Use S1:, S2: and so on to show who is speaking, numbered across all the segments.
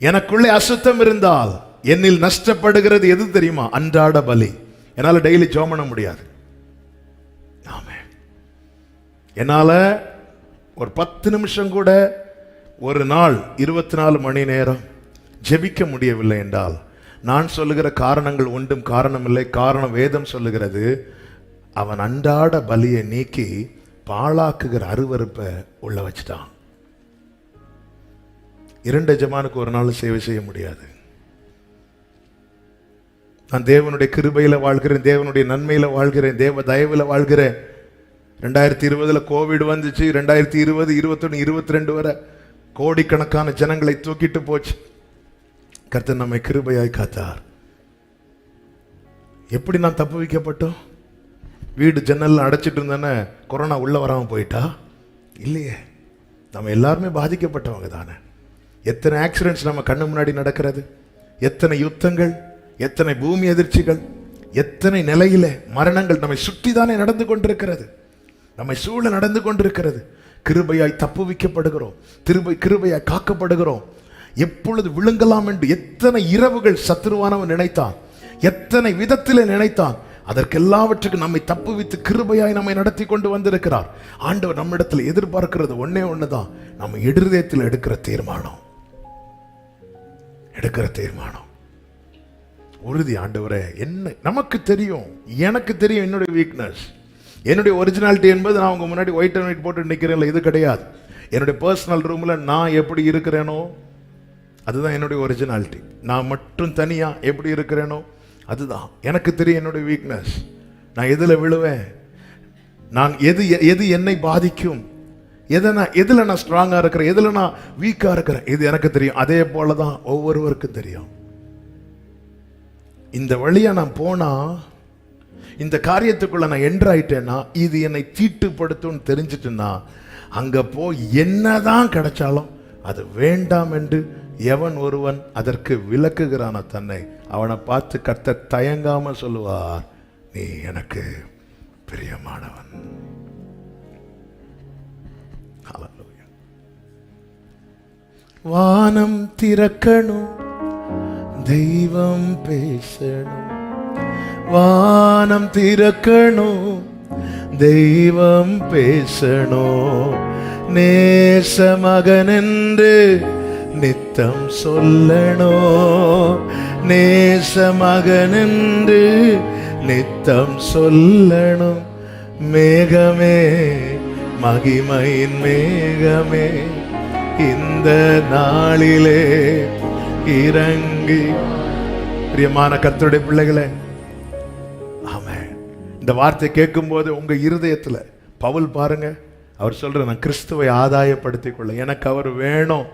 S1: எனக்குள்ளே அசுத்தம் இருந்தால் என்னில் நஷ்டப்படுகிறது எது தெரியுமா? அன்றாட பலி. என்னால் டெய்லி ஜோம் பண்ண முடியாது. ஆமே. என்னால் ஒரு பத்து நிமிஷம் கூட ஒரு நாள் இருபத்தி நாலு மணி நேரம் ஜெபிக்க முடியவில்லை என்றால் நான் சொல்லுகிற காரணங்கள் ஒன்றும் காரணமில்லை. காரணம் வேதம் சொல்லுகிறது அவன் அன்றாட பலியை நீக்கி பாழாக்குகிற அருவருப்பை உள்ள வச்சுட்டான். இரண்டு எஜமானுக்கு ஒரு நாள் சேவை செய்ய முடியாது. நான் தேவனுடைய கிருபையில் வாழ்கிறேன் தேவனுடைய நன்மையில் வாழ்கிறேன் தேவ தயவில் வாழ்கிறேன். ரெண்டாயிரத்தி இருபதுல கோவிட் வந்துச்சு ரெண்டாயிரத்தி இருபது இருபத்தொன்னு இருபத்தி ரெண்டு வரை கோடிக்கணக்கான ஜனங்களை தூக்கிட்டு போச்சு. கர்த்தர் நம்மை கிருபையாய் காத்தார். எப்படி நான் தப்பு வைக்கப்பட்டோம்? வீடு ஜன்னல் அடைச்சிட்டு இருந்தேன்னு கொரோனா உள்ளே வராமல் போயிட்டா? இல்லையே. நம்ம எல்லாருமே பாதிக்கப்பட்டவங்க தானே. எத்தனை ஆக்சிடென்ட்ஸ் நம்ம கண்ணு முன்னாடி நடக்கிறது? எத்தனை யுத்தங்கள்? எத்தனை பூமி அதிர்ச்சிகள்? எத்தனை நிலையில மரணங்கள் நம்மை சுற்றி தானே நடந்து கொண்டிருக்கிறது? நம்மை சூழ நடந்து கொண்டிருக்கிறது. கிருபையாய் தப்புவிக்கப்படுகிறோம் திருபை கிருபையாய் காக்கப்படுகிறோம். எப்பொழுது விழுங்கலாம் என்று எத்தனை இரவுகள் சத்துருவானவன் நினைத்தான்? எத்தனை விதத்திலே நினைத்தான்? அதற்கெல்லாவற்றுக்கும் நம்மை தப்புவித்து கிருபையாய் நம்மை நடத்தி கொண்டு வந்திருக்கிறார். ஆண்டவர் நம்மிடத்தில் எதிர்பார்க்கிறது ஒன்னே ஒன்று தான் நம்ம எதிர்தயத்தில் எடுக்கிற தீர்மானம். எடுக்கிற தீர்மானம். உறுதி ஆண்டவரே என்ன நமக்கு தெரியும் எனக்கு தெரியும் என்னுடைய வீக்னஸ் என்னுடைய ஒரிஜினாலிட்டி என்பது நான் உங்கள் முன்னாடி ஒயிட் அண்ட் ஒயிட் போட்டு நிற்கிறேன்ல இது கிடையாது. என்னுடைய பர்சனல் ரூமில் நான் எப்படி இருக்கிறேனோ அதுதான் என்னுடைய ஒரிஜினாலிட்டி நான் மட்டும் தனியாக எப்படி இருக்கிறேனோ அதுதான். எனக்கு தெரியும் என்னுடைய வீக்னஸ் நான் எதில் விழுவேன்? நான் எது எது என்னை பாதிக்கும்? எதை நான் எதில் நான் ஸ்ட்ராங்காக இருக்கிறேன் எதில் நான் வீக்காக இருக்கிறேன்? இது எனக்கு தெரியும். அதே போல தான் ஒவ்வொருவருக்கும் தெரியும். இந்த வழியாக நான் போனால் இந்த காரியத்துக்குள்ளே நான் என்ட்ராயிட்டேன்னா இது என்னை தீட்டுப்படுத்தும்னு தெரிஞ்சிட்டுன்னா அங்கே போய் என்னதான் கிடைச்சாலும் அது வேண்டாம் என்று எவன் ஒருவன் அதற்கு விளக்குகிறான தன்னை அவனை பார்த்து கத்த தயங்காமல் சொல்லுவார் நீ எனக்கு பிரியமானவன். வானம் திறக்கணும் தெய்வம் பேசணும். வானம் திறக்கணும் தெய்வம் பேசணும். நேச மகனென்று நித்தம் சொல்லணும். நேச மகனென்று நித்தம் சொல்லணும். மேகமே மகிமையின் மேகமே. இந்த நாளிலே இறங்கி. பிரியமான கத்தருடைய பிள்ளைகளே ஆமென். இந்த வார்த்தை கேட்கும்போது உங்க இருதயத்துல பவுல் பாருங்க அவர் சொல்ற நான் கிறிஸ்துவை ஆதாயப்படுத்திக் கொள்ள. எனக்கு அவர் வேணும்.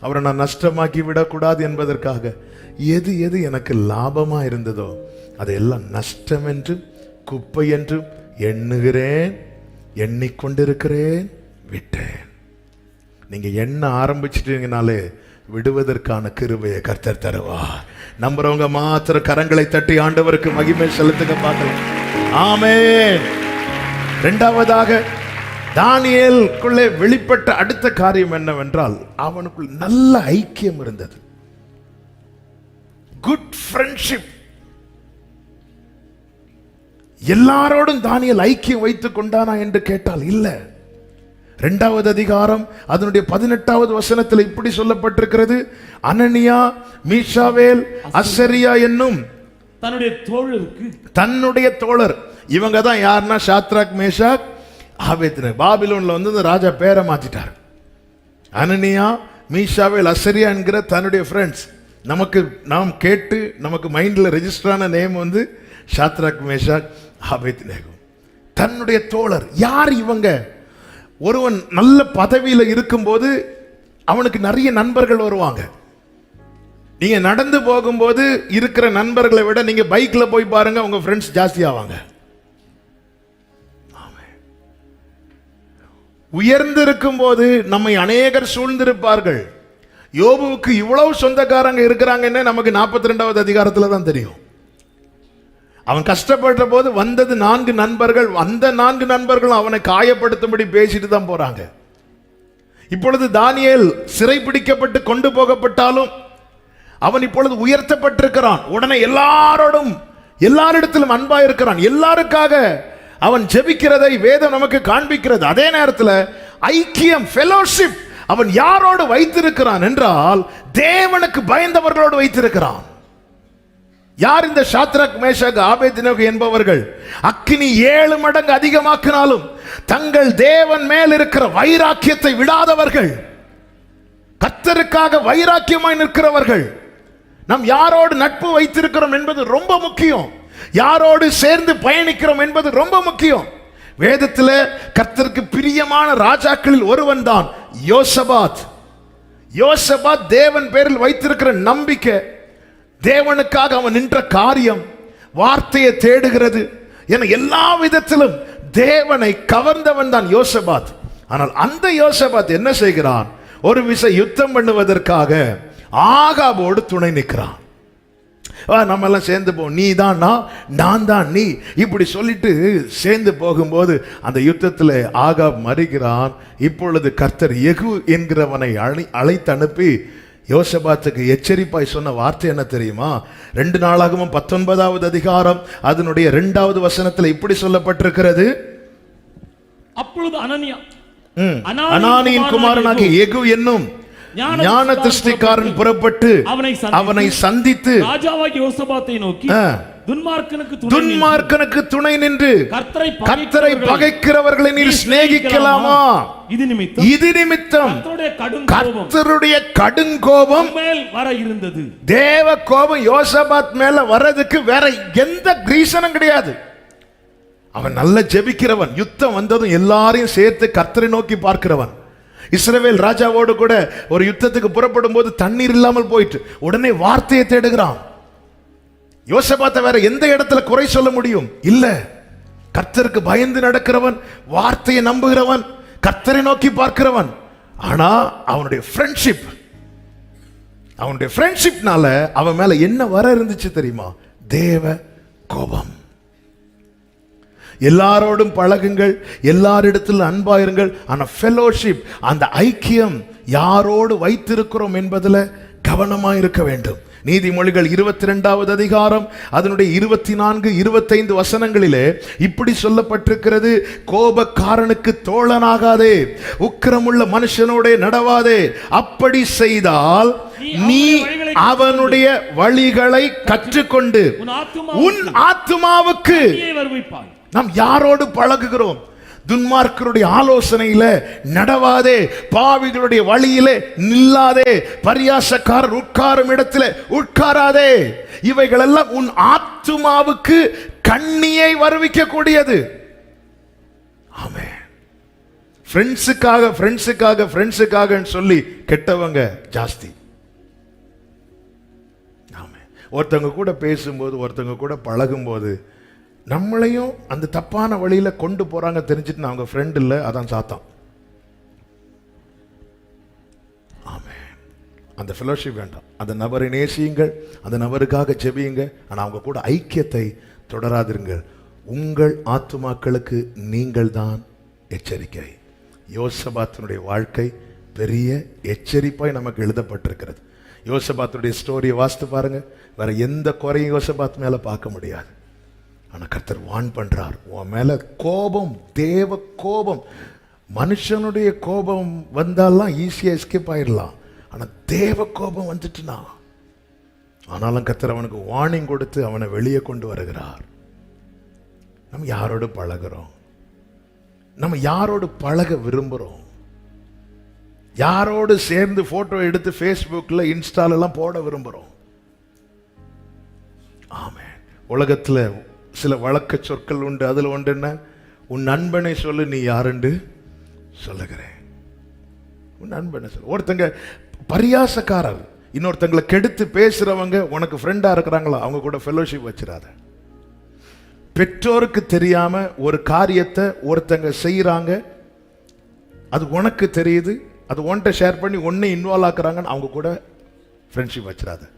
S1: அவரை நான் நஷ்டமாக்கி விடக்கூடாது என்பதற்காக. எது எது எனக்கு லாபமா இருந்ததோ அதையெல்லாம் நஷ்டம் என்றும் குப்பை என்றும் எண்ணுகிறேன் எண்ணிக்கொண்டிருக்கிறேன் விட்டேன். நீங்க என்ன ஆரம்பிச்சிட்டீங்கனாலே விடுவதற்கான கிருபையை கர்த்தர் தருவார். நம்புறவங்க மாத்திர கரங்களை தட்டி ஆண்டவருக்கு மகிமை செலுத்துங்க பார்க்கலாம். ஆமே ரெண்டாவதாக தானியலுக்குள்ளே வெளிப்பட்ட அடுத்த காரியம் என்னவென்றால் அவனுக்குள் நல்ல ஐக்கியம் இருந்தது. குட் ஃப்ரெண்ட்ஷிப் எல்லாரோடும் தானியல் ஐக்கியம் வைத்துக் கொண்டானா என்று கேட்டால் இல்லை. இரண்டாவது அதிகாரம் அதனுடைய பதினெட்டாவது வசனத்தில் இப்படி சொல்லப்பட்டிருக்கிறது. அனனியா மீஷாவேல் அசரியா என்னும்
S2: தன்னுடைய தோழருக்கு.
S1: தன்னுடைய தோழர். இவங்க தான் யாருன்னா ஷாத்ராக் மேஷாக் ஆபேத்னே பாபிலோன்ல வந்து இந்த ராஜா பேரை மாத்திட்டார். அனனியா மீஷாவேல் அசரியா என்கிற தன்னுடைய ஃப்ரெண்ட்ஸ் நமக்கு நாம் கேட்டு நமக்கு மைண்ட்ல ரெஜிஸ்டர் ஆன நேம் வந்து ஷாத்ராக் மேஷாக் ஆபேத்னேகோ தன்னுடைய தோழர். யார் இவங்க? ஒருவன் நல்ல பதவியில் இருக்கும்போது அவனுக்கு நிறைய நண்பர்கள் வருவாங்க. நீங்க நடந்து போகும்போது இருக்கிற நண்பர்களை விட நீங்க பைக்ல போய் பாருங்க உங்க ஃப்ரெண்ட்ஸ் ஜாஸ்தி ஆவாங்க. உயர்ந்திருக்கும் போது நம்மை அநேகர் சூழ்ந்திருப்பார்கள். யோபுவுக்கு இவ்வளவு சொந்தக்காரங்க இருக்கிறாங்கன்னு நமக்கு நாற்பத்தி ரெண்டாவது அதிகாரத்தில் தான் தெரியும். அவன் கஷ்டப்படுற போது வந்தது நான்கு நண்பர்கள் அந்த நான்கு நண்பர்களும் அவனை காயப்படுத்தும்படி பேசிட்டு தான் போறாங்க. இப்பொழுது தானியல் சிறை பிடிக்கப்பட்டு கொண்டு போகப்பட்டாலும் அவன் இப்பொழுது உயர்த்தப்பட்டிருக்கிறான். உடனே எல்லாரோடும் எல்லாரிடத்திலும் அன்பா இருக்கிறான் எல்லாருக்காக அவன் ஜெபிக்கிறதை வேதம் நமக்கு காண்பிக்கிறது. அதே நேரத்தில் ஐக்கியம் ஃபெலோஷிப் அவன் யாரோடு வைத்திருக்கிறான் என்றால் தேவனுக்கு பயந்தவர்களோடு வைத்திருக்கிறான். யார் இந்த சாத்ரக் மேஷக் ஆபேதினகு என்பவர்கள்? அக்கினி ஏழு மடங்கு அதிகமாக்கினாலும் தங்கள் தேவன் மேல் இருக்கிற வைராக்கியத்தை விடாதவர்கள். கத்தருக்காக வைராக்கியமாய் நிற்கிறவர்கள். நம் யாரோடு நட்பு வைத்திருக்கிறோம் என்பது ரொம்ப முக்கியம். யாரோடு சேர்ந்து பயணிக்கிறோம் என்பது ரொம்ப முக்கியம். வேதத்தில் கர்த்தருக்கு பிரியமான ராஜாக்களில் ஒருவன் தான் யோசபாத். யோசபாத் தேவன் பேரில் வைத்திருக்கிற நம்பிக்கை. தேவனுக்காக அவன் நின்ற காரியம் வார்த்தையை தேடுகிறது என எல்லா விதத்திலும் தேவனை கவர்ந்தவன் தான் யோசபாத். ஆனால் அந்த யோசபாத் என்ன செய்கிறான்? ஒரு விசை யுத்தம் பண்ணுவதற்காக ஆகாபோடு துணை நிற்கிறான். வா, நம்ம எல்லாம் சேர்ந்து போ நீ தான் நான் நான் தான் நீ. இப்படி சொல்லிட்டு சேர்ந்து போகும்போது அந்த யுத்தத்தில் ஆகாப் மறிக்கிறான் இப்பொழுது கர்த்தர் எகு என்கிறவனை அழை அழைத்து அனுப்பி யோசபாத்துக்கு எச்சரிப்பாய் சொன்ன வார்த்தை என்ன தெரியுமா ரெண்டு நாளாகவும் பத்தொன்பதாவது அதிகாரம் அதனுடைய இரண்டாவது வசனத்தில் இப்படி சொல்லப்பட்டிருக்கிறது
S2: அப்பொழுது அனனியா அனானியின்
S1: குமாரனாகிய எகு என்னும்
S2: ஞான
S1: திருஷ்டிக்காரன் புறப்பட்டு
S2: அவனை சந்தித்து, ராஜாவாகி யோசபாத்தை நோக்கி. துன்மார்க்கனுக்கு துணை நின்று கர்த்தரை பகைக்கிறவர்களை
S1: நீர் சிநேகிக்கலாமா?
S2: இது நிமித்தம்.
S1: இது நிமித்தம்.
S2: கர்த்தருடைய
S1: கடுங்கோபம்.
S2: மேல் வர இருந்தது.
S1: தேவ கோபம் யோசபாத் மேல வர்றதுக்கு வேற எந்த ரீசனும் கிடையாது. அவன் நல்ல ஜெபிக்கிறவன். யுத்தம் வந்ததும் எல்லாரையும் சேர்த்து கர்த்தரை நோக்கி பார்க்கிறவன். இஸ்ரவேல் ராஜாவோடு கூட ஒரு யுத்தத்துக்கு புறப்படும் போது தண்ணீர் இல்லாமல் போயிட்டு உடனே வார்த்தையை தேடுகிறான். யோசபாத்த வேற எந்த இடத்துல குறை சொல்ல முடியும்? இல்ல. கர்த்தருக்கு பயந்து நடக்கிறவன் வார்த்தையை நம்புகிறவன் கர்த்தரை நோக்கி பார்க்கிறவன். ஆனா அவனுடைய ஃப்ரெண்ட்ஷிப் அவனுடைய ஃப்ரெண்ட்ஷிப்னால அவன் மேல என்ன வர இருந்துச்சு தெரியுமா? தேவ கோபம். எல்லாரோடும் பழகுங்கள் எல்லாரிடத்தில் அன்பாயிருங்கள். ஆனா ஃபெலோஷிப் அந்த ஐக்கியம் யாரோடு வைத்திருக்கிறோம் என்பதுல கவனமா இருக்க வேண்டும். நீதிமொழிகள் இருபத்தி ரெண்டாவது அதிகாரம் அதனுடைய இருபத்தி நான்கு இருபத்தைந்து வசனங்களிலே இப்படி சொல்லப்பட்டிருக்கிறது கோபக்காரனுக்கு தோழனாகாதே உக்கிரமுள்ள மனுஷனோட நடவாதே அப்படி செய்தால் நீ அவனுடைய வழிகளை கற்றுக்கொண்டு
S2: உன் வருவிப்பாய்.
S1: நாம் யாரோடு பழகுகிறோம்? துன்மார்க்கருடைய ஆலோசனையில நடவாதே பாவிகளுடைய வழியில நில்லாதே பரியாசக்காரர் உட்காரும் இடத்துல உட்காராதே. இவைகளெல்லாம் உன் ஆத்துமாவுக்கு கண்ணியை வருவிக்க கூடியது ஆமே ஃப்ரெண்ட்ஸுக்காக ஃப்ரெண்ட்ஸுக்காக ஃப்ரெண்ட்ஸுக்காகன்னு சொல்லி கெட்டவங்க ஜாஸ்தி. ஆமே ஒருத்தவங்க கூட பேசும்போது ஒருத்தவங்க கூட பழகும்போது நம்மளையும் அந்த தப்பான வழியில கொண்டு போகிறாங்க தெரிஞ்சுட்டு நான் அவங்க ஃப்ரெண்டு இல்லை அதான் சாத்தான். ஆமே அந்த ஃபெலோஷிப் வேண்டாம். அந்த நபரை நேசியுங்கள் அந்த நபருக்காக ஜெபியுங்க ஆனால் அவங்க கூட ஐக்கியத்தை தொடராதிருங்கள். உங்கள் ஆத்துமாக்களுக்கு நீங்கள் தான் எச்சரிக்கை. யோசபாத்தினுடைய வாழ்க்கை பெரிய எச்சரிப்பாய் நமக்கு எழுதப்பட்டிருக்கிறது. யோசபாத்துடைய ஸ்டோரியை வாசித்து பாருங்க. வேற எந்த குறையும் யோசபாத் மேலே பார்க்க முடியாது. ஆனால் கர்த்தர் வான் பண்ணுறார் உன் மேலே கோபம் தேவ கோபம். மனுஷனுடைய கோபம் வந்தாலாம் ஈஸியாக எஸ்கேப் ஆயிடலாம். ஆனால் தேவ கோபம் வந்துட்டுனா? ஆனாலும் கர்த்தர் அவனுக்கு வார்னிங் கொடுத்து அவனை வெளியே கொண்டு வருகிறார். நம்ம யாரோடு பழகிறோம்? நம்ம யாரோடு பழக விரும்புகிறோம் யாரோடு சேர்ந்து ஃபோட்டோ எடுத்து ஃபேஸ்புக்கில் இன்ஸ்டாலெல்லாம் போட விரும்புகிறோம் ஆமாம் உலகத்தில் சில வழக்க சொற்கள் உண்டு. அதில் ஒன்று என்ன? உன் நண்பனை சொல்லு நீ யாருண்டு? சொல்லுகிறேன். உன் நண்பனை சொல்லு. ஒருத்தங்க பரியாசக்காரர் இன்னொருத்தங்களை கெடுத்து பேசுகிறவங்க உனக்கு ஃப்ரெண்டாக இருக்கிறாங்களா அவங்க கூட ஃபெலோஷிப் வச்சிடாத. பெற்றோருக்கு தெரியாமல் ஒரு காரியத்தை ஒருத்தங்க செய்கிறாங்க அது உனக்கு தெரியுது அது ஒன்ட்ட ஷேர் பண்ணி ஒன்றை இன்வால்வ் ஆக்குறாங்கன்னு அவங்க கூட ஃப்ரெண்ட்ஷிப் வச்சிடாத.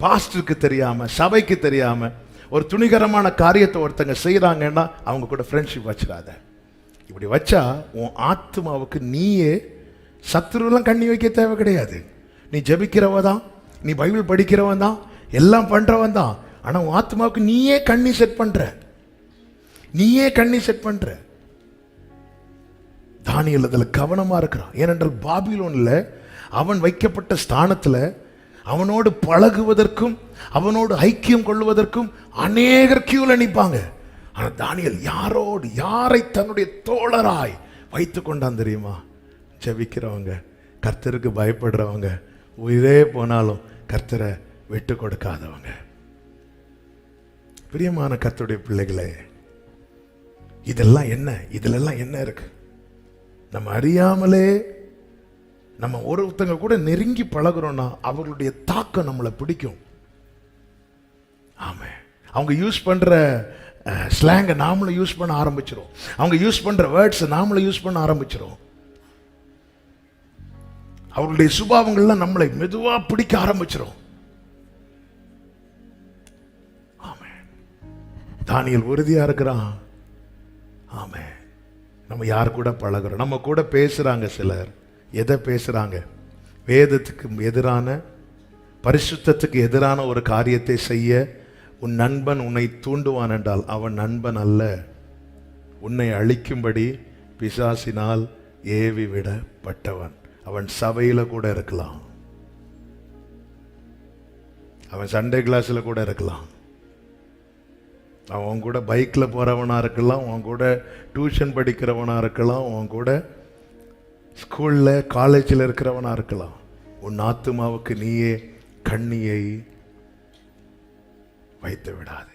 S1: பாஸ்டருக்கு தெரியாமல் சபைக்கு தெரியாமல் ஒரு துணிகரமான காரியத்தை ஒருத்தங்க செய்கிறாங்கன்னா அவங்க கூட ஃப்ரெண்ட்ஷிப் வச்சிடாத. இப்படி வச்சா உன் ஆத்மாவுக்கு நீயே சத்துருவெல்லாம் கண்ணி வைக்க தேவை கிடையாது. நீ ஜெபிக்கிறவ தான் நீ பைபிள் படிக்கிறவன் தான் எல்லாம் பண்ணுறவன் தான். ஆனால் உன் ஆத்மாவுக்கு நீயே கண்ணி செட் பண்ணுற நீயே கண்ணி செட் பண்ணுற தானியல் அதில் கவனமாக இருக்கிறான். ஏனென்றால் பாபிலோனில் அவன் வைக்கப்பட்ட ஸ்தானத்தில் அவனோடு பழகுவதற்கும் அவனோடு ஐக்கியம் கொள்வதற்கும் அநேகர் கியூல நிற்பாங்க. ஆனால் தானியல் யாரோடு யாரை தன்னுடைய தோழராய் வைத்து கொண்டான் தெரியுமா? ஜெபிக்கிறவங்க கர்த்தருக்கு பயப்படுறவங்க உயிரே போனாலும் கர்த்தரை விட்டு கொடுக்காதவங்க. பிரியமான கர்த்தருடைய பிள்ளைகளே இதெல்லாம் என்ன? இதிலெல்லாம் என்ன இருக்கு? நம்ம அறியாமலே நம்ம ஒருத்தங்க கூட நெருங்கி பழகிறோன்னா அவர்களுடைய தாக்கம் நம்மளை பிடிக்கும். ஆமாம் அவங்க யூஸ் பண்ணுற ஸ்லாங்கை நாமளும் யூஸ் பண்ண ஆரம்பிச்சிடும் அவங்க யூஸ் பண்ணுற வேர்ட்ஸை நாமளும் யூஸ் பண்ண ஆரம்பிச்சிடும் அவர்களுடைய சுபாவங்கள்லாம் நம்மளை மெதுவாக பிடிக்க ஆரம்பிச்சிடும் தானியல் உறுதியாக இருக்கிறான். ஆமாம் நம்ம யார் கூட பழகுறோம்? நம்ம கூட பேசுகிறாங்க சிலர். எதை பேசுகிறாங்க வேதத்துக்கு எதிரான பரிசுத்தத்துக்கு எதிரான ஒரு காரியத்தை செய்ய உன் நண்பன் உன்னை தூண்டுவான் என்றால் அவன் நண்பன் அல்ல. உன்னை அழிக்கும்படி பிசாசினால் ஏவி விடப்பட்டவன் அவன் சபையில் கூட இருக்கலாம். அவன் சண்டே கிளாஸில் கூட இருக்கலாம். அவன் கூட பைக்கில் போகிறவனா இருக்கலாம். அவன் கூட டியூஷன் படிக்கிறவனா இருக்கலாம். அவன் கூட ஸ்கூலில் காலேஜில் இருக்கிறவனாக இருக்கலாம். உன் ஆத்துமாவுக்கு நீயே கண்ணியை வைத்து விடாது.